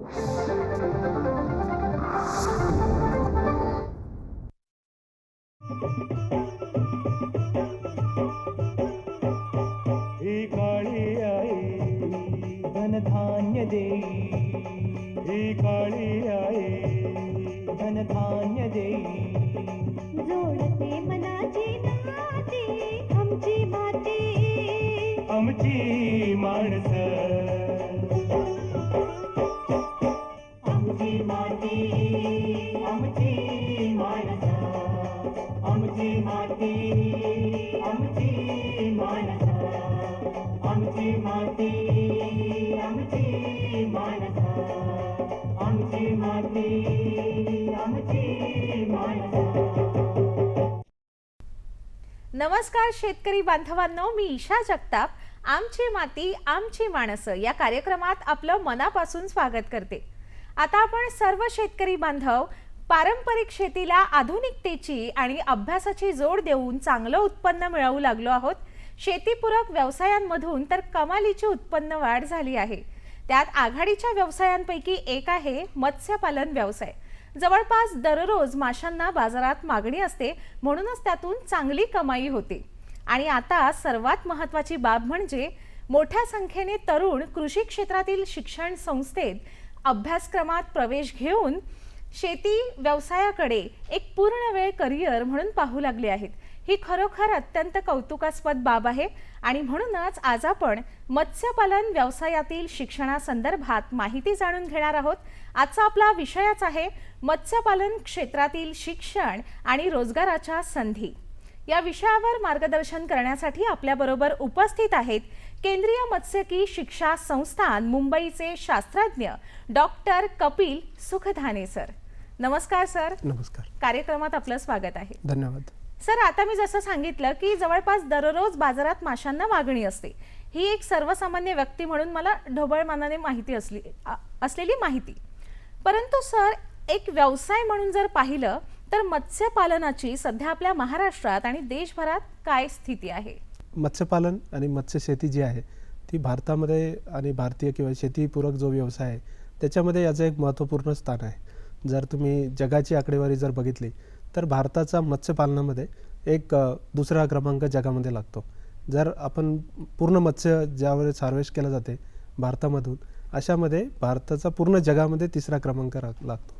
Thank you. नमस्कार शेतकरी बांधवांनो मी ईशा जगताप. आमची माती आमची माणसं या कार्यक्रमात आपलं मनापासून स्वागत करते. आता आपण सर्व शेतकरी बांधव पारंपरिक शेतीला आधुनिकतेची आणि अभ्यासाची जोड देऊन चांगलं उत्पन्न मिळवू लागलो आहोत. शेतीपूरक व्यवसायांमधून तर कमालीची उत्पन्न वाढ झाली आहे. त्यात आघाडीच्या व्यवसायांपैकी एक आहे मत्स्यपालन व्यवसाय. जवळपास दररोज माशांना बाजारात मागणी असते म्हणूनच त्यातून चांगली कमाई होते. आणि आता सर्वात महत्त्वाची बाब म्हणजे मोठ्या संख्येने तरुण कृषी क्षेत्रातील शिक्षण संस्थेत अभ्यासक्रमात प्रवेश घेऊन शेती व्यवसायाकडे एक पूर्ण वेळ करिअर म्हणून पाहू लागले आहेत. ही खरोखर अत्यंत कौतुकास्पद बाब आहे आणि म्हणूनच आज आपण मत्स्यपालन व्यवसायातील शिक्षणासंदर्भात माहिती जाणून घेणार आहोत. आजचा आपला विषयच आहे मत्स्यपालन क्षेत्रातील शिक्षण आणि रोजगाराच्या संधी. या विषयावर मार्गदर्शन करण्यासाठी आपल्याबरोबर उपस्थित आहेत केंद्रीय मत्स्यकी शिक्षा संस्थान मुंबईचे शास्त्रज्ञ डॉक्टर कपिल सुखधाने सर. नमस्कार सर. नमस्कार. कार्यक्रमात आपलं स्वागत आहे. धन्यवाद. सर आता मी जसं सांगितलं की जवळपास दररोज बाजारात माशांना मागणी असते. ही एक सर्वसामान्य व्यक्ती म्हणून मला ढोबळमानाने माहिती असली असलेली माहिती. परंतु सर एक व्यवसाय म्हणून जर पाहिलं तर मत्स्यपालनाची सध्या आपल्या महाराष्ट्रात आणि देशभरात काय स्थिती आहे? मत्स्यपालन आणि मत्स्यशेती जी आहे ती भारतामध्ये आणि भारतीय किंवा शेतीपूरक जो व्यवसाय आहे त्याच्यामध्ये याचं एक महत्त्वपूर्ण स्थान आहे. जर तुम्ही जगाची आकडेवारी जर बघितली तर भारताचा मत्स्यपालनामध्ये एक दुसरा क्रमांक जगामध्ये लागतो. जर आपण पूर्ण मत्स्य ज्यावेळेस हार्वेस्ट केलं जाते भारतामधून अशामध्ये भारताचा पूर्ण जगामध्ये तिसरा क्रमांक रा- लागतो.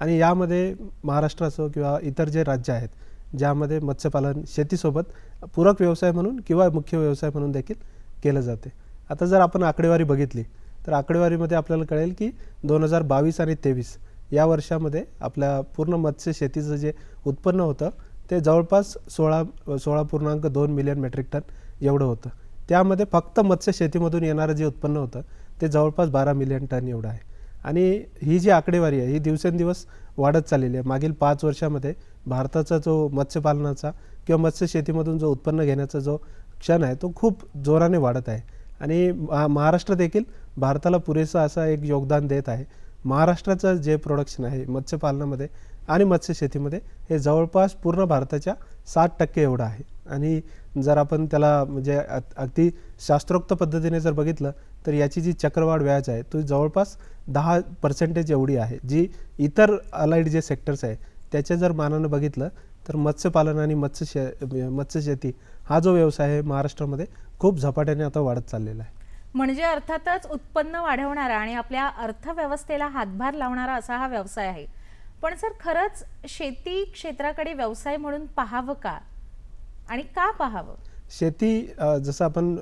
आणि यामध्ये महाराष्ट्र असो किंवा इतर जे राज्य आहेत ज्यामध्ये मत्स्यपालन शेतीसोबत पूरक व्यवसाय म्हणून किंवा मुख्य व्यवसाय म्हणून देखील केलं जाते. आता जर आपण आकडेवारी बघितली तर आकडेवारीमध्ये आपल्याला कळेल की दोन हजार बावीस आणि तेवीस या वर्षामध्ये आपल्या पूर्ण मत्स्य शेतीचं जे उत्पन्न होतं ते जवळपास सोळा सोळा पूर्णांक दोन मिलियन मेट्रिक टन एवढं होतं. त्यामध्ये फक्त मत्स्य शेतीमधून येणारं जे उत्पन्न होतं ते जवळपास बारा मिलियन टन एवढं आहे. आणि ही जी आकडेवारी आहे ही दिवसेंदिवस वाढत चाललेली आहे. मागील पाच वर्षामध्ये भारताचा जो मत्स्यपालनाचा किंवा मत्स्य शेतीमधून जो उत्पन्न घेण्याचा जो क्षण आहे तो खूप जोराने वाढत आहे. आणि महा- महाराष्ट्र देखील भारताला पुरेसं असं एक योगदान देत आहे. महाराष्ट्राचं जे प्रोडक्शन आहे मत्स्यपालनामध्ये आणि मत्स्यशेतीमध्ये हे जवळपास पूर्ण भारताच्या सात टक्के एवढं आहे. आणि जर आपण त्याला म्हणजे अगदी शास्त्रोक्त पद्धतीने जर बघितलं तर याची जी चक्रवाढ व्याज आहे तो जवळपास दहा पर्सेंटेज एवढी आहे. जी इतर अलाइड जे सेक्टर्स आहे त्याच्या जर मानानं बघितलं तर मत्स्यपालन आणि मत्स्यशे मत्स्यशेती हा जो व्यवसाय आहे महाराष्ट्रामध्ये खूप झपाट्याने आता वाढत चाललेला आहे. म्हणजे अर्थातच उत्पन्न वाढवणारा आणि आपल्या अर्थव्यवस्थेला हातभार लावणारा असा हा व्यवसाय आहे. पण सर खरंच शेती क्षेत्राकडे व्यवसाय म्हणून पाहावं का? आणि का पाहावं? शेती जसं आपण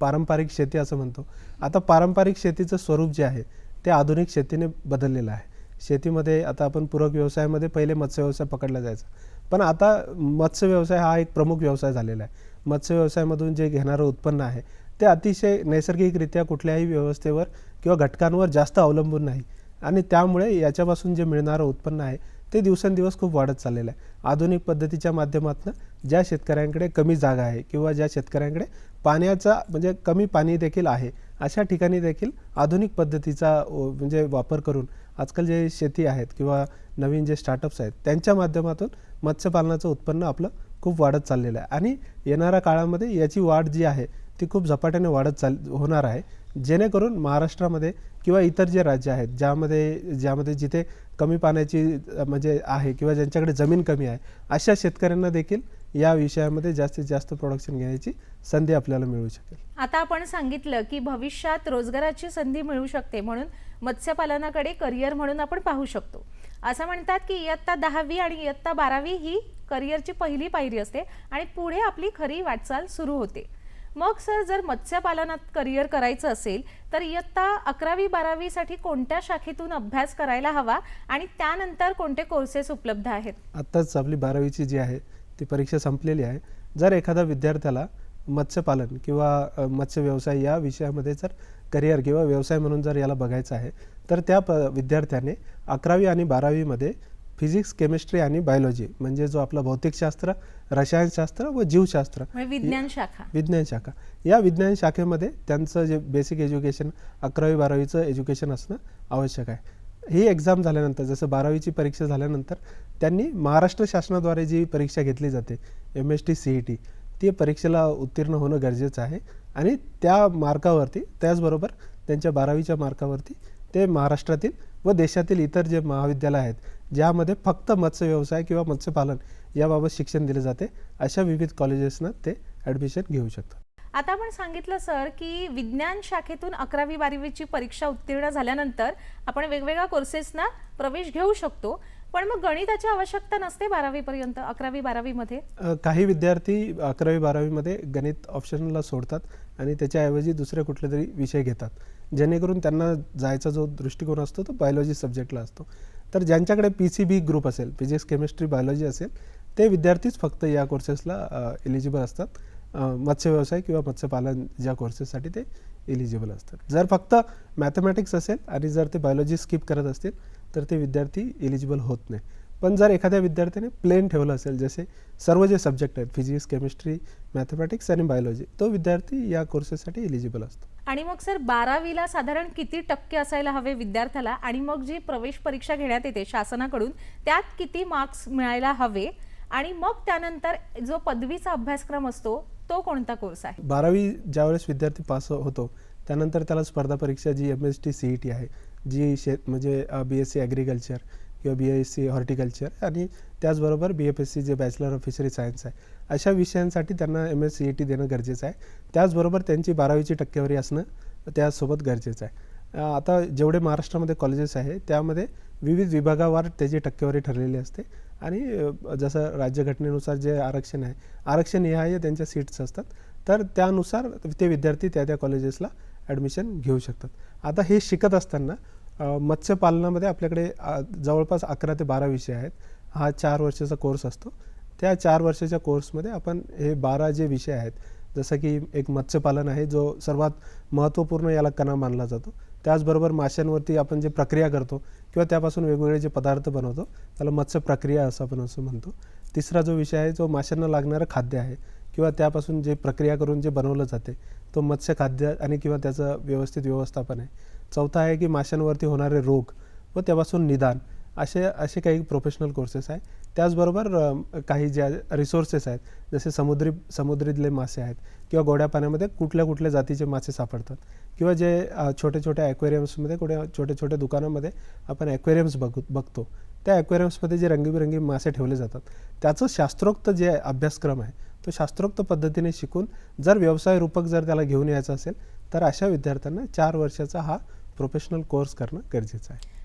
पारंपरिक शेती असं म्हणतो आता पारंपरिक शेतीचं स्वरूप जे आहे ते आधुनिक शेतीने बदललेलं आहे. शेतीमध्ये आता आपण पूरक व्यवसायामध्ये पहिले मत्स्य व्यवसाय पकडला जायचा. पण आता मत्स्य व्यवसाय हा एक प्रमुख व्यवसाय झालेला आहे. मत्स्य व्यवसायामधून जे घेणारं उत्पन्न आहे ते अतिशय नैसर्गिकरित्या कुठल्याही व्यवस्थेवर किंवा घटकांवर जास्त अवलंबून नाही. आणि त्यामुळे याच्यापासून जे मिळणारं उत्पन्न आहे ते दिवसेंदिवस खूप वाढत चाललेलं आहे. आधुनिक पद्धतीच्या माध्यमातून ज्या शेतकऱ्यांकडे कमी जागा आहे किंवा ज्या शेतकऱ्यांकडे पाण्याचा म्हणजे कमी पाणी देखील आहे अशा ठिकाणी देखील आधुनिक पद्धतीचा म्हणजे वापर करून आजकाल जे शेती आहेत किंवा नवीन जे स्टार्टअप्स आहेत त्यांच्या माध्यमातून मत्स्यपालनाचं उत्पन्न आपलं खूप वाढत चाललेलं आहे. आणि येणाऱ्या काळामध्ये याची वाढ जी आहे ती खूप झपाट्याने वाढत चाल होणार आहे. जेणेकरून महाराष्ट्रामध्ये किंवा इतर जे राज्य आहेत ज्यामध्ये ज्यामध्ये जिथे कमी पाण्याची म्हणजे आहे किंवा ज्यांच्याकडे जमीन कमी आहे अशा शेतकऱ्यांना देखील या विषयामध्ये जास्तीत जास्त प्रोडक्शन घेण्याची संधी आपल्याला मिळू शकेल. आता आपण सांगितलं की भविष्यात रोजगाराची संधी मिळू शकते म्हणून मत्स्यपालनाकडे करिअर म्हणून आपण पाहू शकतो. असं म्हणतात की इयत्ता दहावी आणि इयत्ता बारावी ही करिअरची पहिली पायरी असते आणि पुढे आपली खरी वाटचाल सुरू होते. मग सर जर मत्स्यपालनात करिअर करायचं असेल तर इयत्ता अकरावी बारावीसाठी कोणत्या शाखेतून अभ्यास करायला हवा आणि त्यानंतर कोणते कोर्सेस उपलब्ध आहेत? आत्ताच आपली बारावीची जी आहे ती परीक्षा संपलेली आहे. जर एखाद्या विद्यार्थ्याला मत्स्यपालन किंवा अ, मत्स्य व्यवसाय या विषयामध्ये जर करिअर किंवा व्यवसाय म्हणून जर याला बघायचं आहे तर त्या प विद्यार्थ्याने अकरावी आणि बारावीमध्ये फिजिक्स केमिस्ट्री आणि बायोलॉजी म्हणजे जो आपला भौतिकशास्त्र रसायनशास्त्र व जीवशास्त्र. म्हणजे विज्ञान शाखा. विज्ञान शाखा. या विज्ञान शाखेमध्ये त्यांचं जे बेसिक एज्युकेशन अकरावी बारावीचं एज्युकेशन असणं आवश्यक आहे. ही एक्झाम झाल्यानंतर जसं बारावीची परीक्षा झाल्यानंतर त्यांनी महाराष्ट्र शासनाद्वारे जी परीक्षा घेतली जाते M S T C E T ती परीक्षेला उत्तीर्ण होणं गरजेचं आहे. आणि त्या मार्कावरती त्याचबरोबर त्यांच्या बारावीच्या मार्कावरती ते महाराष्ट्रातील व देशातील इतर जे महाविद्यालय आहेत ज्यामध्ये फक्त मत्स्य व्यवसाय किंवा मत्स्यपालन याबाबत शिक्षण दिले जाते अशा विविध कॉलेजेसना ते ॲडमिशन घेऊ शकतात. आता आपण सांगितलं सर की विज्ञान शाखेतून अकरावी बारावीची परीक्षा उत्तीर्ण झाल्यानंतर आपण वेगवेगळ्या कोर्सेसना प्रवेश घेऊ शकतो. पण मग गणिताची आवश्यकता नसते बारावीपर्यंत अकरावी बारावीमध्ये? काही विद्यार्थी अकरावी बारावीमध्ये गणित ऑप्शनला सोडतात आणि त्याच्याऐवजी दुसरे कुठले तरी विषय घेतात. जेणेकरून त्यांना जायचा जो दृष्टिकोन असतो तो बायोलॉजी सब्जेक्टला असतो. तर ज्यांच्याकडे पी सी बी ग्रुप असेल फिजिक्स केमिस्ट्री बायोलॉजी असेल ते विद्यार्थीच फक्त या कोर्सेसला एलिजिबल असतात. मत्स्य व्यवसाय किंवा मत्स्यपालन ज्या कोर्सेससाठी ते एलिजिबल असतात. जर फक्त मॅथमॅटिक्स असेल आणि जर ते बायोलॉजी स्किप करत असतील तर ते विद्यार्थी एलिजिबल होत नाही. पण जर एखाद्या विद्यार्थ्याने प्लेन ठेवलं असेल जसे सर्व जे सब्जेक्ट आहेत फिजिक्स केमिस्ट्री मॅथमॅटिक्स आणि बायोलॉजी तो विद्यार्थी या कोर्सेससाठी एलिजिबल असतो. आणि मग सर बारावीला साधारण किती टक्के असायला हवे विद्यार्थ्याला? आणि मग जी प्रवेश परीक्षा घेण्यात येते शासनाकडून त्यात किती मार्क्स मिळायला हवे? आणि मग त्यानंतर जो पदवीचा अभ्यासक्रम असतो तो कोणता कोर्स आहे? बारावी ज्यावेळेस विद्यार्थी पास होतो त्यानंतर त्याला स्पर्धा परीक्षा जी M S T C E T आहे जी शेत म्हणजे बी एस सी ॲग्रिकल्चर किंवा बी एस सी हॉर्टिकल्चर आणि त्याचबरोबर बी एफ एस सी जे बॅचलर ऑफ फिशरी सायन्स आहे अशा विषयांसाठी त्यांना M S T C E T गरजेचं आहे. त्याचबरोबर त्यांची बारावीची टक्केवारी असणं त्यासोबत गरजेचं आहे. आता जेवढे महाराष्ट्रामध्ये कॉलेजेस आहे त्यामध्ये विविध विभागावर त्याची टक्केवारी ठरलेली असते. आणि जसं राज्यघटनेनुसार जे आरक्षण आहे आरक्षण निहाय त्यांच्या सीट्स असतात. तर त्यानुसार ते विद्यार्थी त्या त्या कॉलेजेसला ॲडमिशन घेऊ शकतात. आता हे शिकत असताना मत्स्यपालनामध्ये आपल्याकडे जवळपास अकरा ते बारा विषय आहेत. हा चार वर्षाचा कोर्स असतो. त्या चार वर्षाच्या कोर्समध्ये आपण हे बारा जे विषय आहेत जसं की एक मत्स्यपालन आहे जो सर्वात महत्त्वपूर्ण याला कणा मानला जातो. त्याचबरोबर माशांवरती आपण जे प्रक्रिया करतो किंवा त्यापासून वेगवेगळे जे पदार्थ बनवतो त्याला मत्स्य प्रक्रिया असं आपण असं म्हणतो. तिसरा जो विषय आहे जो माशांना लागणारं खाद्य आहे किंवा त्यापासून जे प्रक्रिया करून जे बनवलं जाते तो मत्स्य खाद्य आणि किंवा त्याचं व्यवस्थित व्यवस्थापन आहे. चौथा आहे की माशांवरती होणारे रोग व त्यापासून निदान असे असे काही प्रोफेशनल कोर्सेस आहे त्याचबरोबर काही ज्या रिसोर्सेस आहेत जसे समुद्री समुद्रीतले मासे आहेत किंवा गोड्या पाण्यामध्ये कुठल्या कुठल्या जातीचे मासे सापडतात किंवा जे छोट्या छोटे छोट्या ॲक्वेरियम्समध्ये कुठे छोट्या छोट्या दुकानामध्ये आपण ॲक्वेरियम्स बघू बघतो. त्या ॲक्वेरियम्समध्ये जे रंगीबेरंगी मासे ठेवले जातात त्याचं शास्त्रोक्त जे अभ्यासक्रम आहे तो शास्त्रोक्त पद्धतीने शिकून जर व्यवसाय रूपक जर त्याला घेऊन यायचं असेल तर अशा विद्यार्थ्यांना चार वर्षाचा हा प्रोफेशनल कोर्स करणं गरजेचं आहे.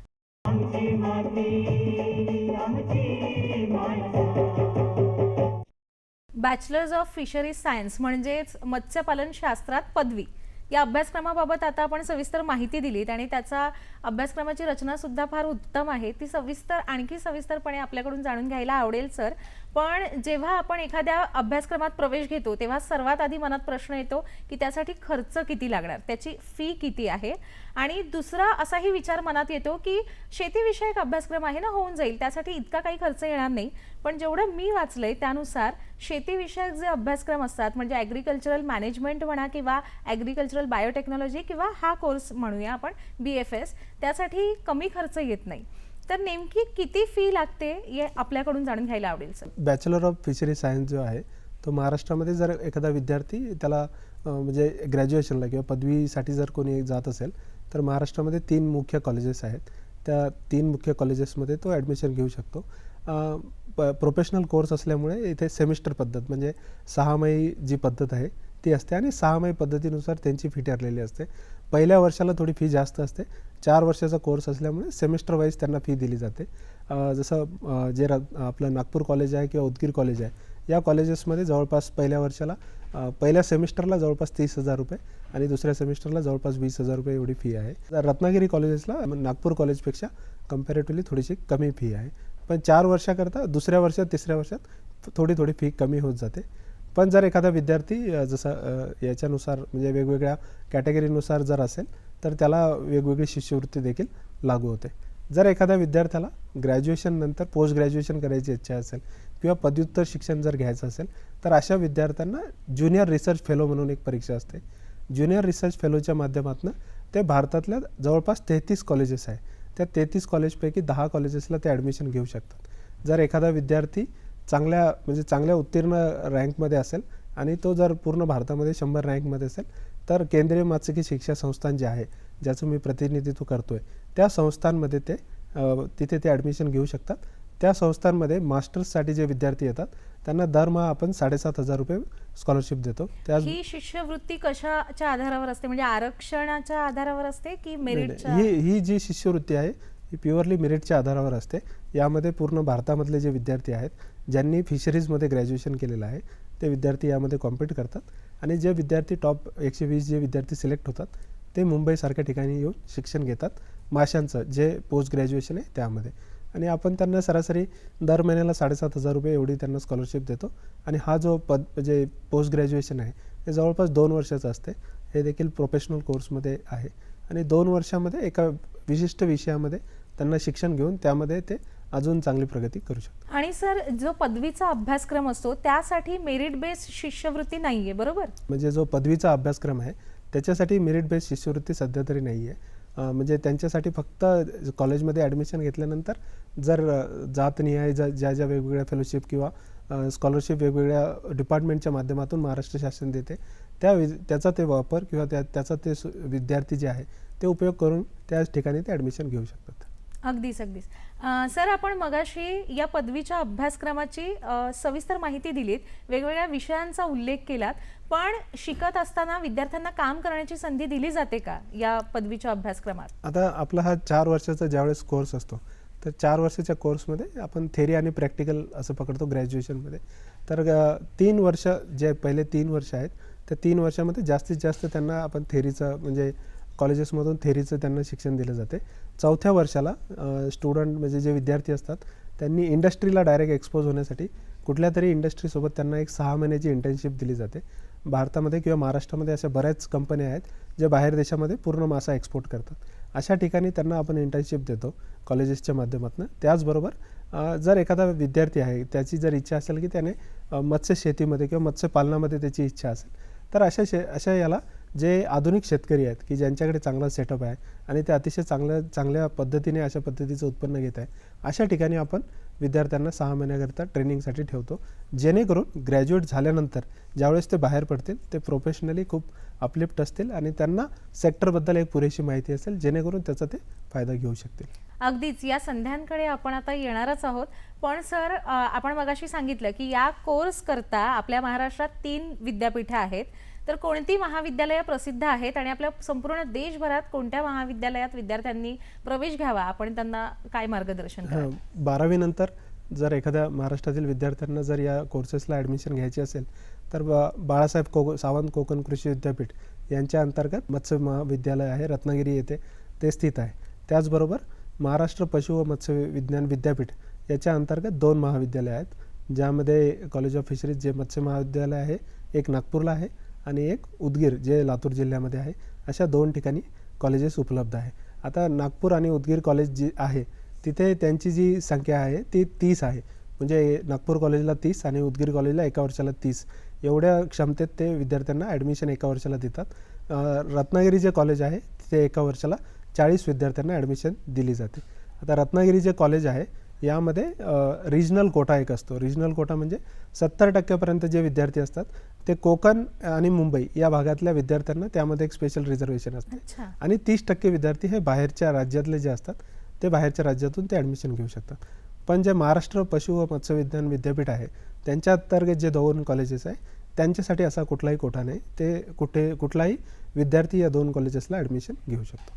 बॅचलर्स ऑफ फिशरीज सायन्स म्हणजेच मत्स्यपालन शास्त्रात पदवी. या अभ्यासक्रमाबाबत आता आपण सविस्तर माहिती दिलीत आणि त्याचा अभ्यासक्रमाची रचना सुद्धा फार उत्तम आहे. ती सविस्तर आणखी सविस्तरपणे आपल्याकडून जाणून घ्यायला आवडेल सर. पण जेव्हा आपण एखाद्या अभ्यासक्रमात प्रवेश घेतो तेव्हा सर्वात आधी मनात प्रश्न येतो की त्यासाठी खर्च किती लागणार? त्याची फी किती आहे? आणि दुसरा असाही विचार मनात येतो की शेतीविषयक अभ्यासक्रम आहे ना होऊन जाईल. त्यासाठी इतका काही खर्च येणार नाही. पण जेवढं मी वाचलंय त्यानुसार शेतीविषयक जे अभ्यासक्रम असतात म्हणजे ॲग्रिकल्चरल मॅनेजमेंट म्हणा किंवा ॲग्रिकल्चरल बायोटेक्नॉलॉजी किंवा हा कोर्स म्हणूया आपण बी एफ एस त्यासाठी कमी खर्च येत नाही. तर नेमकी किती फी लागते हे आपल्याकडून जाणून घ्यायला आवडेल sir bachelor of fishery science जो आहे तो महाराष्ट्रामध्ये जर एखादा विद्यार्थी त्याला म्हणजे ग्रॅज्युएशनला किंवा पदवीसाठी जर कोणी जात असेल तर महाराष्ट्रामध्ये तीन मुख्य कॉलेजेस आहेत. त्या तीन मुख्य कॉलेजेसमध्ये तो ॲडमिशन घेऊ शकतो. प प्रोफेशनल कोर्स असल्यामुळे इथे सेमिस्टर पद्धत म्हणजे सहामाही जी पद्धत आहे ती असते आणि सहामाही पद्धतीनुसार त्यांची फी ठरलेली असते. पहिल्या वर्षाला थोडी फी जास्त असते. चार वर्षाचा कोर्स असल्यामुळे सेमिस्टर वाईज त्यांना फी दिली जाते. जसं जे रा आपलं नागपूर कॉलेज आहे किंवा उदगीर कॉलेज आहे या कॉलेजेसमध्ये जवळपास पहिल्या वर्षाला पहिल्या सेमिस्टरला जवळपास तीस हजार रुपये आणि दुसऱ्या सेमिस्टरला जवळपास वीस हजार रुपये एवढी फी आहे. तर रत्नागिरी कॉलेजेसला नागपूर कॉलेजपेक्षा कम्पॅरेटिव्हली थोडीशी कमी फी आहे. पण चार वर्षाकरता दुसऱ्या वर्षात तिसऱ्या वर्षात थोडी थोडी फी कमी होत जाते. पण जर एखादा विद्यार्थी जसा जसं याच्यानुसार म्हणजे वेगवेगळ्या कॅटेगरीनुसार जर असेल तर त्याला वेगवेगळी शिष्यवृत्ती देखील लागू होते. जर एखाद्या विद्यार्थ्याला ग्रॅज्युएशननंतर पोस्ट ग्रॅज्युएशन करायची इच्छा असेल किंवा पदव्युत्तर शिक्षण जर घ्यायचं असेल तर अशा विद्यार्थ्यांना ज्युनियर रिसर्च फेलो म्हणून एक परीक्षा असते. ज्युनियर रिसर्च फेलोच्या माध्यमातून ते भारतातल्या जवळपास तेहतीस कॉलेजेस आहे. त्या तेहतीस कॉलेजपैकी दहा कॉलेजेसला ते ॲडमिशन घेऊ शकतात. जर एखादा विद्यार्थी चांगल्या म्हणजे चांगल्या उत्तीर्ण रँकमध्ये असेल आणि तो जर पूर्ण भारतामध्ये शंभर रँकमध्ये असेल तर केंद्रीय माध्यमिक शिक्षा संस्थान जे आहे ज्याचं मी प्रतिनिधित्व करतो आहे त्या संस्थांमध्ये ते तिथे ते ॲडमिशन घेऊ शकतात. त्या संस्थांमध्ये मास्टर्ससाठी जे विद्यार्थी येतात त्यांना दरमहा आपण साडेसात हजार रुपये स्कॉलरशिप देतो. त्याच ही शिष्यवृत्ती कशाच्या आधारावर असते? म्हणजे आरक्षणाच्या आधारावर असते की नाही. ही ही जी शिष्यवृत्ती आहे ही प्युअरली मेरिटच्या आधारावर असते. यामध्ये पूर्ण भारतामधले जे विद्यार्थी आहेत ज्यांनी फिशरीजमध्ये ग्रॅज्युएशन केलेलं आहे ते विद्यार्थी यामध्ये कॉम्पीट करतात. आणि जे विद्यार्थी टॉप एकशे वीस जे विद्यार्थी सिलेक्ट होतात ते मुंबईसारख्या ठिकाणी येऊन शिक्षण घेतात. माशांचं जे पोस्ट ग्रॅज्युएशन आहे त्यामध्ये. आणि आपण त्यांना सरासरी दर महिन्याला साडेसात हजार रुपये एवढी त्यांना स्कॉलरशिप देतो. आणि हा जो पद म्हणजे पोस्ट ग्रॅज्युएशन आहे हे जवळपास दोन वर्षाचं असते. हे देखील प्रोफेशनल कोर्समध्ये आहे. आणि दोन वर्षामध्ये एका विशिष्ट विषयामध्ये त्यांना शिक्षण घेऊन त्यामध्ये ते अजून चांगली प्रगती करू शकतात. आणि सर जो पदवीचा अभ्यासक्रम असतो त्यासाठी मेरिट बेस्ड शिष्यवृत्ती नाहीये बरोबर? म्हणजे जो पदवीचा अभ्यासक्रम आहे त्याच्यासाठी मेरिट बेस्ड शिष्यवृत्ती सध्या तरी नाही आहे म्हणजे त्यांच्यासाठी फक्त कॉलेजमध्ये ॲडमिशन घेतल्यानंतर जर जात जातनिहाय ज्या ज्या ज्या वेगवेगळ्या फेलोशिप किंवा स्कॉलरशिप वेगवेगळ्या डिपार्टमेंटच्या माध्यमातून महाराष्ट्र शासन देते त्या वि त्याचा ते वापर किंवा त्या त्याचा ते सु- विद्यार्थी जे आहे ते उपयोग करून त्याच ठिकाणी ते ॲडमिशन घेऊ शकतात. अगदीच अगदीच. सर आपण मगाशी या पदवीच्या अभ्यासक्रमाची सविस्तर माहिती दिलीत वेगवेगळ्या विषयांचा उल्लेख केलात पण शिकत असताना विद्यार्थ्यांना काम करण्याची संधी दिली जाते का या पदवीच्या अभ्यासक्रमात? आता आपला हा चार वर्षाचा ज्यावेळेस कोर्स असतो तर चार वर्षाच्या कोर्समध्ये आपण थेरी आणि प्रॅक्टिकल असं पकडतो ग्रॅज्युएशनमध्ये. तर तीन वर्ष जे पहिले तीन वर्ष आहेत त्या तीन वर्षामध्ये जास्तीत जास्त त्यांना आपण थेरीचं म्हणजे कॉलेजेसमधून थेरीचं त्यांना शिक्षण दिलं जाते. चौथ्या वर्षाला स्टुडंट म्हणजे जे विद्यार्थी असतात त्यांनी इंडस्ट्रीला डायरेक्ट एक्सपोज होण्यासाठी कुठल्या तरी इंडस्ट्रीसोबत त्यांना एक सहा महिन्याची इंटर्नशिप दिली जाते. भारतामध्ये किंवा महाराष्ट्रामध्ये अशा बऱ्याच कंपन्या आहेत ज्या बाहेर देशामध्ये पूर्ण मासा एक्सपोर्ट करतात. अशा ठिकाणी त्यांना आपण इंटर्नशिप देतो कॉलेजेसच्या माध्यमातून. त्याचबरोबर जर एखादा विद्यार्थी आहे त्याची जर इच्छा असेल की त्याने मत्स्य शेतीमध्ये किंवा मत्स्यपालनामध्ये त्याची इच्छा असेल तर अशा शे अशा याला जे आधुनिक शेतकरी आहेत की ज्यांच्याकडे चांगला सेटअप आहे आणि ते अतिशय चांगल्या चांगल्या पद्धतीने अशा पद्धतीचं उत्पन्न घेत आहे अशा ठिकाणी आपण विद्यार्थ्यांना सहा महिन्याकरता ट्रेनिंगसाठी ठेवतो. जेणेकरून ग्रॅज्युएट झाल्यानंतर ज्यावेळेस ते बाहेर पडतील ते प्रोफेशनली खूप अपलिफ्ट असतील आणि त्यांना सेक्टरबद्दल एक पुरेशी माहिती असेल जेणेकरून त्याचा ते फायदा घेऊ शकतील. अगदीच या संध्यांकडे आपण आता येणारच आहोत. पण सर आपण मगाशी सांगितलं की या कोर्स करता आपल्या महाराष्ट्रात तीन विद्यापीठं आहेत. तर कोणती महाविद्यालयं प्रसिद्ध आहेत आणि आपल्या संपूर्ण देशभरात कोणत्या महाविद्यालयात विद्यार्थ्यांनी प्रवेश घ्यावा? आपण त्यांना काय मार्गदर्शन बारावीनंतर जर एखाद्या महाराष्ट्रातील विद्यार्थ्यांना जर या कोर्सेसला ॲडमिशन घ्यायची असेल तर बाळासाहेब को सावंत कोकण कृषी विद्यापीठ यांच्या अंतर्गत मत्स्य महाविद्यालय आहे रत्नागिरी येथे ते स्थित आहे. त्याचबरोबर महाराष्ट्र पशु व मत्स्य विज्ञान विद्यापीठ याच्या अंतर्गत दोन महाविद्यालय आहेत ज्यामध्ये कॉलेज ऑफ फिशरीज जे मत्स्य महाविद्यालय आहे एक नागपूरला आहे आणि एक उदगीर जे लातूर जिल्ह्यामध्ये आहे अशा दोन ठिकाणी कॉलेजेस उपलब्ध आहे. आता नागपूर आणि उदगीर कॉलेज जी आहे तिथे त्यांची जी संख्या आहे ती तीस आहे. म्हणजे नागपूर कॉलेजला तीस आणि उदगीर कॉलेजला एका वर्षाला तीस. एवढ्या क्षमतेत ते विद्यार्थ्यांना ॲडमिशन एका वर्षाला देतात. रत्नागिरी जे कॉलेज आहे तिथे एका वर्षाला चाळीस विद्यार्थ्यांना ॲडमिशन दिली जाते. आता रत्नागिरी जे कॉलेज आहे यामध्ये रिजनल कोटा एक असतो. रिजनल कोटा म्हणजे सत्तर टक्क्यापर्यंत जे विद्यार्थी असतात ते कोकण आणि मुंबई या भागातल्या विद्यार्थ्यांना त्यामध्ये एक स्पेशल रिझर्वेशन असते. आणि तीस टक्के विद्यार्थी हे बाहेरच्या राज्यातले जे असतात ते बाहेरच्या राज्यातून ते ॲडमिशन घेऊ शकतात. पण जे महाराष्ट्र पशु व मत्स्यविज्ञान विद्यापीठ आहे त्यांच्या अंतर्गत जे दोन कॉलेजेस आहे त्यांच्यासाठी असा कुठलाही कोठा नाही. ते कुठे कुठलाही विद्यार्थी या दोन कॉलेजेसला ॲडमिशन घेऊ शकतो.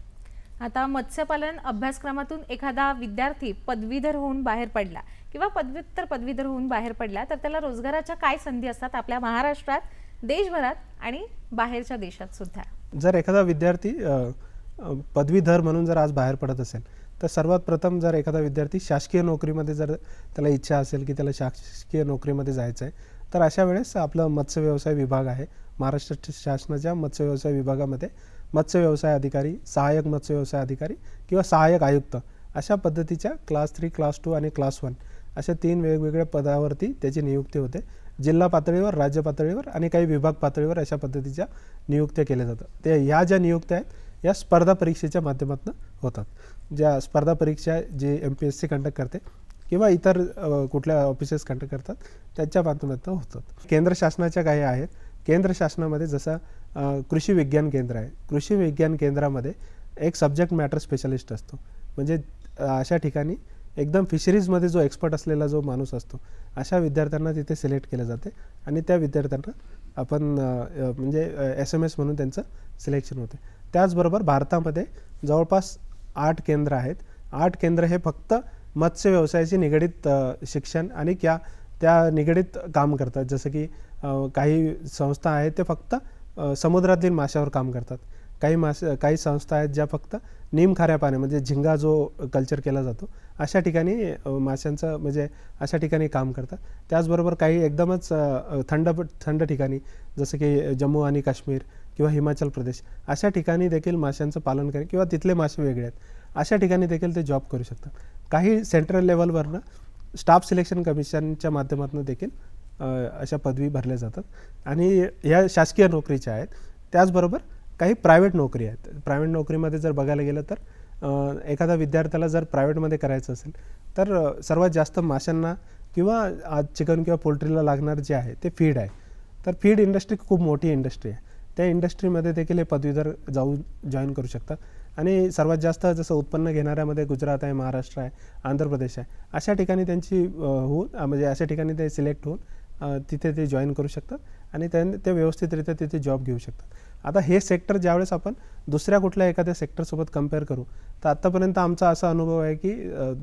आता मत्स्यपालन अभ्यासक्रमातून एखादा विद्यार्थी पदवीधर होऊन बाहेर पडला. किंवा पदव्युत्तर पदवीधर होऊन बाहेर पडला तर त्याला रोजगाराच्या काय संधी असतात आपल्या महाराष्ट्रात देशभरात आणि बाहेरच्या देशात सुद्धा? जर एखादा विद्यार्थी पदवीधर म्हणून जर आज बाहेर पडत असेल तर सर्वात प्रथम जर एखादा विद्यार्थी शासकीय नोकरीमध्ये जर त्याला इच्छा असेल की त्याला शासकीय नोकरीमध्ये जायचं आहे तर अशा वेळेस आपलं मत्स्य व्यवसाय विभाग आहे. महाराष्ट्र शासनाच्या मत्स्य व्यवसाय विभागामध्ये मत्स्य व्यवसाय अधिकारी सहाय्यक मत्स्य व्यवसाय अधिकारी किंवा सहाय्यक आयुक्त अशा पद्धतीच्या क्लास थ्री क्लास टू आणि क्लास वन अशा तीन वेगवेगळ्या पदावरती त्याची नियुक्ती होते. जिल्हा पातळीवर राज्य पातळीवर आणि काही विभाग पातळीवर अशा पद्धतीच्या नियुक्त्या केल्या जातात. ते ह्या ज्या नियुक्त्या आहेत या स्पर्धा परीक्षेच्या माध्यमातून होतात. ज्या स्पर्धा परीक्षा जे M P S C conduct करते किंवा इतर कुठल्या ऑफिसेस कंडक्ट करतात त्यांच्या माध्यमातून होतात. केंद्र शासनाच्या काही आहेत. केंद्र शासनामध्ये जसं कृषी विज्ञान केंद्र आहे. कृषी विज्ञान केंद्रामध्ये एक सब्जेक्ट मॅटर स्पेशलिस्ट असतो. म्हणजे अशा ठिकाणी एकदम फिशरीजमध्ये जो एक्सपर्ट असलेला जो माणूस असतो अशा विद्यार्थ्यांना तिथे सिलेक्ट केलं जाते. आणि त्या विद्यार्थ्यांना आपण म्हणजे एस एम एस म्हणून त्यांचं सिलेक्शन होते. त्याचबरोबर भारतामध्ये जवळपास आठ केंद्र आहेत. आठ केंद्र हे फक्त मत्स्य व्यवसायाशी निगडीत शिक्षण आणि क्या त्या निगडीत काम करतात. जसं की काही संस्था आहेत ते फक्त समुद्रातील माशावर काम करतात. काही मासे काही संस्था आहेत ज्या फक्त निमखाऱ्या पाण्या म्हणजे झिंगा जो कल्चर केला जातो अशा ठिकाणी माशांचं म्हणजे अशा ठिकाणी काम करतात. त्याचबरोबर काही एकदमच थंड थंड ठिकाणी जसं की जम्मू आणि काश्मीर किंवा हिमाचल प्रदेश अशा ठिकाणी देखील माशांचं पालन करेल किंवा तिथले मासे वेगळे आहेत. अशा ठिकाणी देखील ते जॉब करू शकतात. काही सेंट्रल लेवलवरनं स्टाफ सिलेक्शन कमिशनच्या माध्यमातून देखील अशा पदवी भरल्या जातात. आणि ह्या शासकीय नोकरीच्या आहेत. त्याचबरोबर काही प्रायव्हेट नोकरी आहेत. प्रायव्हेट नोकरीमध्ये जर बघायला गेलं तर एखादा विद्यार्थ्याला जर प्रायव्हेटमध्ये करायचं असेल तर सर्वात जास्त माशांना किंवा आज चिकन किंवा पोल्ट्रीला लागणार जे आहे ते फीड आहे. तर फीड इंडस्ट्री खूप मोठी इंडस्ट्री आहे. त्या इंडस्ट्रीमध्ये देखील हे पदवीधर जाऊन जॉईन करू शकतात. आणि सर्वात जास्त जसं उत्पन्न घेणाऱ्यामध्ये गुजरात आहे महाराष्ट्र आहे आंध्र प्रदेश आहे अशा ठिकाणी त्यांची होऊन म्हणजे अशा ठिकाणी ते सिलेक्ट होऊन तिथे ते जॉईन करू शकतात. आणि त्यां ते व्यवस्थितरित्या तिथे जॉब घेऊ शकतात. आता हे सेक्टर ज्यावेळेस आपण दुसऱ्या कुठल्या एखाद्या सेक्टरसोबत कंपेअर करू तर आत्तापर्यंत आमचा असा अनुभव आहे की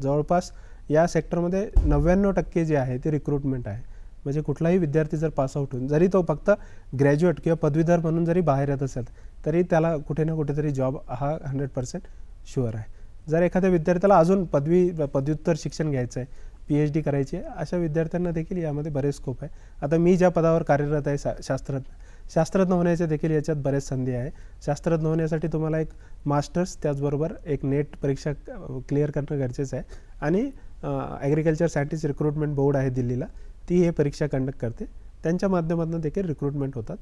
जवळपास या सेक्टरमध्ये नव्याण्णव टक्के जे आहे ते रिक्रुटमेंट आहे. म्हणजे कुठलाही विद्यार्थी जर पासआउट होऊन जरी तो फक्त ग्रॅज्युएट किंवा पदवीधर म्हणून जरी बाहेर येत असेल तरी त्याला कुठे ना कुठेतरी जॉब हा हंड्रेड पर्सेंट शुअर आहे. जर एखाद्या विद्यार्थ्याला अजून पदवी पदव्युत्तर शिक्षण घ्यायचं आहे पी एच डी करायची आहे अशा विद्यार्थ्यांना देखील यामध्ये बरेच स्कोप आहे. आता मी ज्या पदावर कार्यरत आहे शा शास्त्रज्ञ शास्त्रज्ञ होण्याचे देखील याच्यात बरेच संधी आहे. शास्त्रज्ञ होण्यासाठी तुम्हाला एक मास्टर्स त्याचबरोबर एक नेट परीक्षा क्लिअर करणं गरजेचं आहे. आणि ॲग्रिकल्चर सायंटिस्ट रिक्रुटमेंट बोर्ड आहे दिल्लीला. ती हे परीक्षा कंडक्ट करते. त्यांच्या माध्यमातून देखील रिक्रुटमेंट होतात.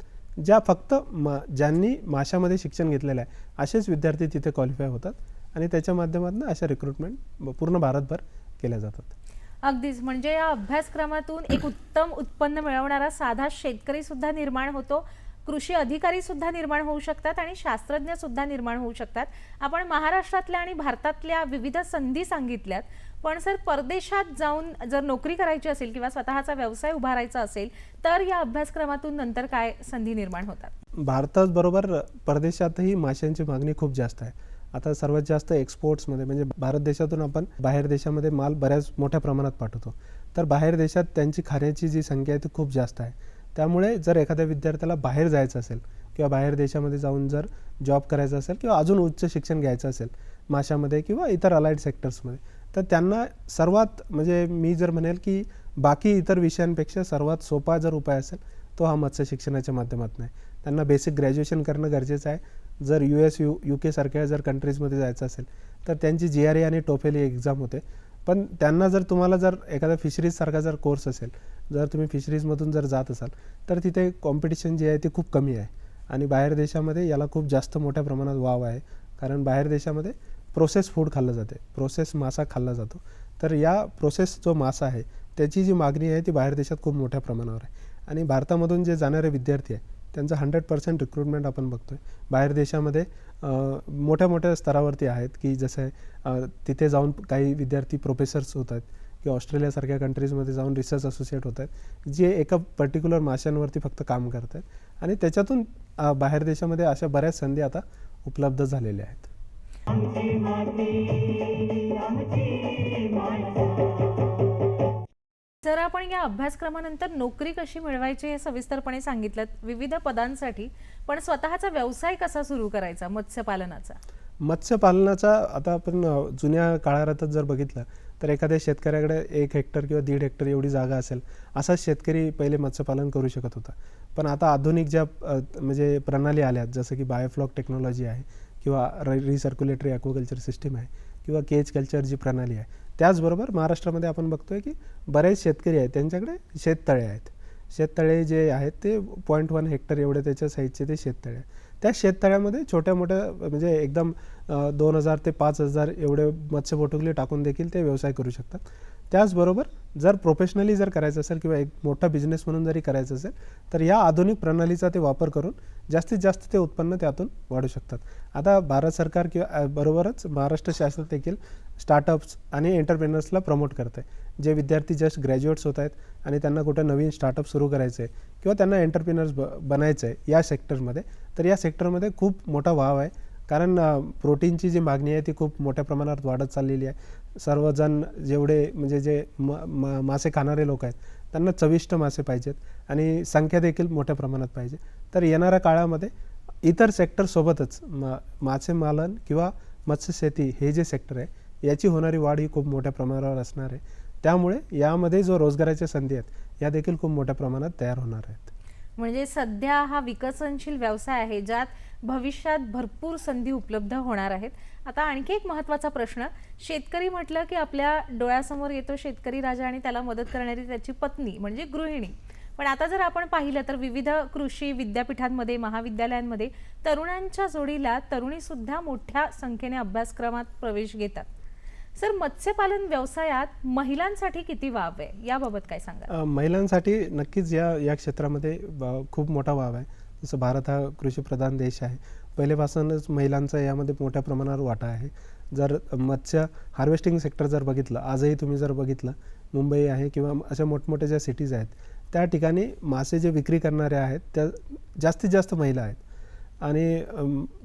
ज्या फक्त मा ज्यांनी माशामध्ये शिक्षण घेतलेलं आहे असेच विद्यार्थी तिथे क्वालिफाय होतात. आणि त्याच्या माध्यमातून अशा रिक्रुटमेंट पूर्ण भारतभर केल्या जातात. अगदीच. म्हणजे या अभ्यासक्रमातून एक उत्तम उत्पन्न मिळवणारा साधा शेतकरी सुद्धा निर्माण होतो. कृषी अधिकारी सुद्धा निर्माण होऊ शकतात आणि शास्त्रज्ञ सुद्धा निर्माण होऊ शकतात. आपण महाराष्ट्रातल्या आणि भारतातल्या विविध संधी सांगितल्यात. पण सर परदेशात जाऊन जर नोकरी करायची असेल किंवा स्वतःचा व्यवसाय उभारायचा असेल तर या अभ्यासक्रमातून नंतर काय संधी निर्माण होतात? भारताबरोबर परदेशातही माशांची मागणी खूप जास्त आहे. आता सर्वात जास्त एक्सपोर्ट्समध्ये म्हणजे भारत देशातून आपण बाहेर देशामध्ये माल बऱ्याच मोठ्या प्रमाणात पाठवतो. तर बाहेर देशात त्यांची खाण्याची जी संख्या आहे ती खूप जास्त आहे. त्यामुळे जर एखाद्या विद्यार्थ्याला बाहेर जायचं असेल किंवा बाहेर देशामध्ये जाऊन जर जॉब करायचा असेल किंवा अजून उच्च शिक्षण घ्यायचं असेल माशामध्ये किंवा इतर अलाइड सेक्टर्समध्ये तर त्यांना सर्वात म्हणजे मी जर म्हणेल की बाकी इतर विषयांपेक्षा सर्वात सोपा जर उपाय असेल तो हा मत्स्य शिक्षणाच्या माध्यमातून आहे. त्यांना बेसिक ग्रॅज्युएशन करणं गरजेचं आहे. जर यू एस यू यू केसारख्या जर कंट्रीजमध्ये जायचं असेल तर त्यांची जी आर ए आणि टोफेल ही एक्झाम होते. पण त्यांना जर तुम्हाला जर एखादा फिशरीजसारखा जर कोर्स असेल जर तुम्ही फिशरीजमधून जर जात असाल तर तिथे कॉम्पिटिशन जी आहे ती खूप कमी आहे. आणि बाहेर देशामध्ये याला खूप जास्त मोठ्या प्रमाणात वाव आहे. कारण बाहेर देशामध्ये प्रोसेस फूड खाल्लं जाते. प्रोसेस मासा खाल्ला जातो. तर या प्रोसेस जो मासा आहे त्याची जी मागणी आहे ती बाहेर देशात खूप मोठ्या प्रमाणावर आहे. आणि भारतामधून जे जाणारे विद्यार्थी आहे त्यांचं हंड्रेड पर्सेंट रिक्रुटमेंट आपण बघतोय बाहेर देशामध्ये मोठ्या मोठ्या स्तरावरती आहेत की जसं तिथे जाऊन काही विद्यार्थी प्रोफेसर्स होत आहेत किंवा ऑस्ट्रेलियासारख्या कंट्रीजमध्ये जाऊन रिसर्च असोसिएट होत आहेत जे एका पर्टिक्युलर माशांवरती फक्त काम करत आहेत आणि त्याच्यातून बाहेर देशामध्ये अशा बऱ्याच संधी आता उपलब्ध झालेल्या आहेत जर आपण या अभ्यासक्रमानंतर नोकरी कशी मिळवायची हे सविस्तरपणे सांगितलं. विविध पदांसाठी. पण स्वतःचा व्यवसाय कसा सुरू करायचा? मत्स्यपालनाचा. मत्स्यपालनाचा आता आपण जुन्या काळातच जर बघितलं तर एखाद्या शेतकऱ्याकडे एक हेक्टर किंवा दीड हेक्टर एवढी जागा असेल असाच शेतकरी पहिले मत्स्यपालन करू शकत होता. पण आता आधुनिक ज्या म्हणजे प्रणाली आल्यात जसं की बायोफ्लॉक टेक्नॉलॉजी आहे किंवा रिसर्क्युलेटरी ॲक्वाकल्चर सिस्टीम आहे किंवा केज कल्चर जी प्रणाली आहे त्याचबरोबर महाराष्ट्रामध्ये आपण बघतोय की बरेच शेतकरी आहेत त्यांच्याकडे शेततळे आहेत. शेततळे जे आहेत ते पॉईंट वन हेक्टर एवढे त्याच्या साईजचे ते शेततळे आहेत. त्या शेततळ्यामध्ये छोट्या मोठ्या म्हणजे एकदम दोन हजार ते पाच हजार एवढे मत्स्यपोटुकली टाकून देखील ते व्यवसाय करू शकतात. त्याचबरोबर जर प्रोफेशनली जर करायचं असेल किंवा एक मोठा बिझनेस म्हणून जरी करायचं असेल तर या आधुनिक प्रणालीचा ते वापर करून जास्तीत जास्त ते उत्पन्न त्यातून वाढू शकतात. आता भारत सरकार किंवा बरोबरच महाराष्ट्र शासन देखील स्टार्टअप्स आणि एंटरप्रेनर्सला प्रमोट करते जे विद्यार्थी जस्ट ग्रॅज्युएट्स होत आहेत आणि त्यांना कुठं नवीन स्टार्टअप सुरू करायचं आहे किंवा त्यांना एंटरप्रेनर्स ब बनायचं आहे या सेक्टरमध्ये तर या सेक्टरमध्ये खूप मोठा वाव आहे. कारण प्रोटीनची जी मागणी आहे ती खूप मोठ्या प्रमाणात वाढत चाललेली आहे. सर्वजण जेवढे म्हणजे जे म मा- मासे खाणारे लोक आहेत त्यांना चविष्ट मासे पाहिजेत आणि संख्या देखील मोठ्या प्रमाणात पाहिजे. तर येणाऱ्या काळामध्ये इतर सेक्टरसोबतच मा मासेमालन किंवा मत्स्यशेती हे जे सेक्टर आहे याची होणारी वाढ ही खूप मोठ्या प्रमाणावर असणार आहे. त्यामुळे यामध्ये जो रोजगाराच्या संधी आहेत या देखील खूप मोठ्या प्रमाणात तयार होणार आहेत. म्हणजे सध्या हा विकसनशील व्यवसाय आहे ज्यात भविष्यात भरपूर संधी उपलब्ध होणार आहेत. आता आणखी एक महत्त्वाचा प्रश्न शेतकरी म्हटलं की आपल्या डोळ्यासमोर येतो शेतकरी राजा आणि त्याला मदत करणारी त्याची पत्नी म्हणजे गृहिणी. पण आता जर आपण पाहिलं तर विविध कृषी विद्यापीठांमध्ये महाविद्यालयांमध्ये तरुणांच्या जोडीला तरुणी सुद्धा मोठ्या संख्येने अभ्यासक्रमात प्रवेश घेतात. सर मत्स्यपालन व्यवसायात महिलांसाठी किती वाव आहे? याबाबत काय सांगा महिलांसाठी नक्कीच या या क्षेत्रामध्ये खूप मोठा वाव आहे. जसं भारत हा कृषीप्रधान देश आहे. पहिल्यापासूनच महिलांचा यामध्ये मोठ्या प्रमाणावर वाटा आहे. जर मत्स्य हार्वेस्टिंग सेक्टर जर बघितलं आजही तुम्ही जर बघितलं मुंबई आहे किंवा अशा मोठमोठ्या ज्या सिटीज आहेत त्या ठिकाणी मासे जे विक्री करणाऱ्या आहेत त्या जास्तीत जास्त महिला आहेत. आणि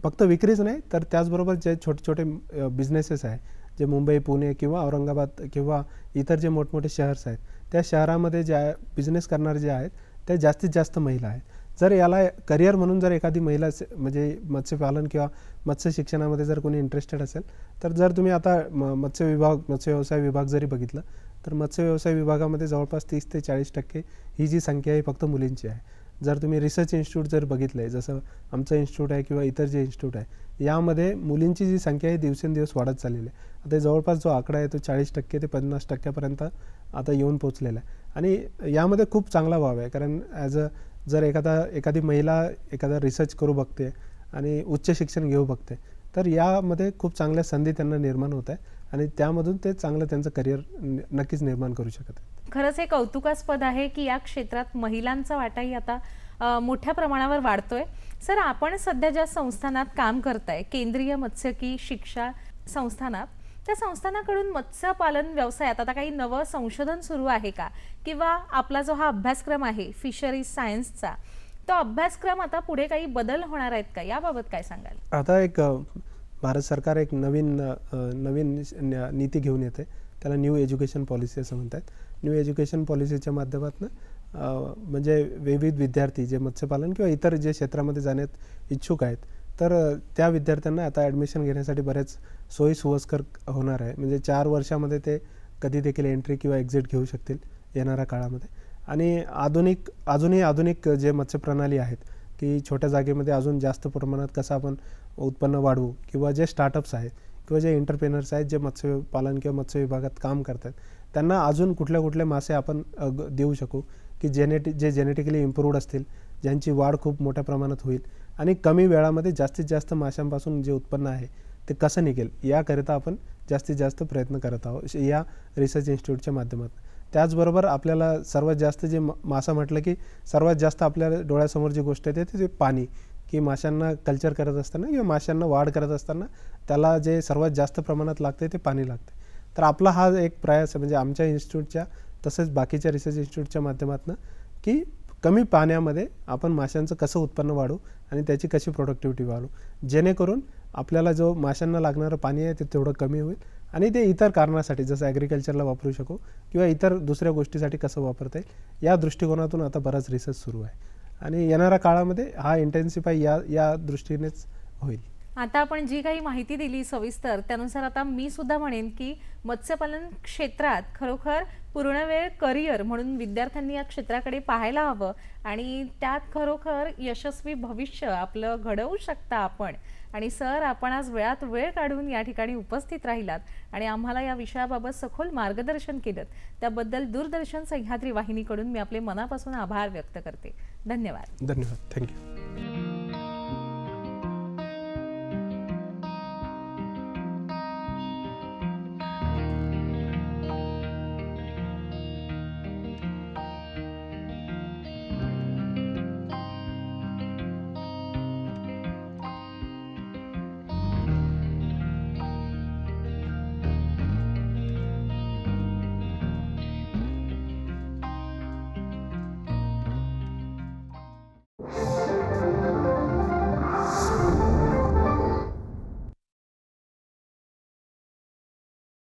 फक्त विक्रीच नाही तर त्याचबरोबर जे छोटे छोटे बिझनेसेस आहे जे मुंबई पुणे किंवा औरंगाबाद किंवा इतर जे मोठमोठे शहर्स आहेत त्या शहरामध्ये ज्या बिझनेस करणारे जे आहेत ते जास्तीत जास्त महिला आहेत. जर याला करिअर म्हणून जर एखादी महिला म्हणजे मत्स्यपालन किंवा मत्स्य शिक्षणामध्ये जर कोणी इंटरेस्टेड असेल तर जर तुम्ही आता म- मत्स्य विभाग मत्स्य व्यवसाय विभाग जरी बघितलं तर मत्स्य व्यवसाय विभागामध्ये जवळपास तीस ते चाळीस टक्के ही जी संख्या आहे फक्त मुलींची आहे. जर तुम्ही रिसर्च इन्स्टिट्यूट जर बघितलं आहे जसं आमचं इन्स्टिट्यूट आहे किंवा इतर जे इन्स्टिट्यूट आहे यामध्ये मुलींची जी संख्या आहे दिवसेंदिवस वाढत चाललेली आहे. आता जवळपास जो आकडा आहे तो चाळीस टक्के ते पन्नास टक्क्यापर्यंत आता येऊन पोचलेला आहे. आणि यामध्ये खूप चांगला वाव आहे कारण ॲज अ जर एखादा एखादी महिला एखादा रिसर्च करू बघते आणि उच्च शिक्षण घेऊ बघते तर यामध्ये खूप चांगल्या संधी त्यांना निर्माण होत आहे आणि त्यामधून ते चांगलं त्यांचं करिअर नक्कीच निर्माण करू शकत आहे खरंच हे कौतुकास्पद आहे की या क्षेत्रात महिलांचा वाटाही आता मोठ्या प्रमाणावर वाढतोय. सर आपण सध्या ज्या संस्थानात काम करताय केंद्रीय मत्स्यकी शिक्षा संस्थानात त्या संस्थानाकडून मत्स्यपालन व्यवसायात आता काही नवं संशोधन सुरू आहे का? किंवा आपला जो हा अभ्यासक्रम आहे फिशरीज सायन्सचा तो अभ्यासक्रम आता पुढे काही बदल होणार आहेत का? याबाबत काय सांगाल? आता एक भारत सरकार एक नवीन नवीन नीती घेऊन येते त्याला न्यू एज्युकेशन पॉलिसी असं म्हणतात. न्यू एज्युकेशन पॉलिसीच्या माध्यमातून म्हणजे विविध विद्यार्थी जे मत्स्यपालन किंवा इतर जे क्षेत्रामध्ये जाण्यात इच्छुक आहेत तर त्या विद्यार्थ्यांना आता ॲडमिशन घेण्यासाठी बरेच सोयी सुवस्कर होणार आहे. म्हणजे चार वर्षामध्ये ते कधी देखील एंट्री किंवा एक्झिट घेऊ शकतील येणाऱ्या काळामध्ये. आणि आधुनिक अजूनही आधुनिक जे मत्स्यप्रणाली आहेत की छोट्या जागेमध्ये अजून जास्त प्रमाणात कसं आपण उत्पन्न वाढवू किंवा जे स्टार्टअप्स आहेत किंवा जे एंटरप्रेनर्स आहेत जे मत्स्यपालन किंवा मत्स्य विभागात काम करतात त्यांना अजून कुठल्या कुठले मासे आपण देऊ शकू की जेनेटिक जे जेनेटिकली इम्प्रूव्ड असतील ज्यांची वाढ खूप मोठ्या प्रमाणात होईल आणि कमी वेळामध्ये जास्तीत जास्त माशांपासून जे उत्पन्न आहे ते कसं निघेल याकरिता आपण जास्तीत जास्त प्रयत्न करत आहोत या रिसर्च इन्स्टिट्यूटच्या माध्यमातून. त्याचबरोबर आपल्याला सर्वात जास्त जे मासा म्हटलं की सर्वात जास्त आपल्या डोळ्यासमोर जी गोष्ट येते ते पाणी. की माशांना कल्चर करत असताना किंवा माशांना वाढ करत असताना त्याला जे सर्वात जास्त प्रमाणात लागते ते पाणी लागते. तर आपला हा एक प्रयास आहे म्हणजे आमच्या इन्स्टिट्यूटच्या तसेच बाकीच्या रिसर्च इन्स्टिट्यूटच्या माध्यमातून की कमी पाण्यामध्ये आपण माशांचं कसं उत्पन्न वाढू आणि त्याची कशी प्रोडक्टिव्हिटी वाढू जेणेकरून आपल्याला जो माशांना लागणारं पाणी आहे ते तेवढं कमी होईल आणि ते इतर कारणासाठी जसं ॲग्रिकल्चरला वापरू शकू किंवा इतर दुसऱ्या गोष्टीसाठी कसं वापरता येईल या दृष्टिकोनातून आता बराच रिसर्च सुरू आहे. आणि येणाऱ्या काळामध्ये हा इंटेन्सिफाय या या दृष्टीनेच होईल. आता आपण जी काही माहिती दिली सविस्तर त्यानुसार आता मी सुद्धा म्हणेन की मत्स्यपालन क्षेत्रात खरोखर पूर्णवेळ करिअर म्हणून विद्यार्थ्यांनी या क्षेत्राकडे पाहायला हवं आणि त्यात खरोखर यशस्वी भविष्य आपलं घडवू शकता आपण. आणि सर आपण आज वेळात वेळ काढून या ठिकाणी उपस्थित राहिलात आणि आम्हाला या विषयाबाबत सखोल मार्गदर्शन केलं त्याबद्दल दूरदर्शन सह्याद्री वाहिनीकडून मी आपले मनापासून आभार व्यक्त करते. धन्यवाद. धन्यवाद. थँक्यू.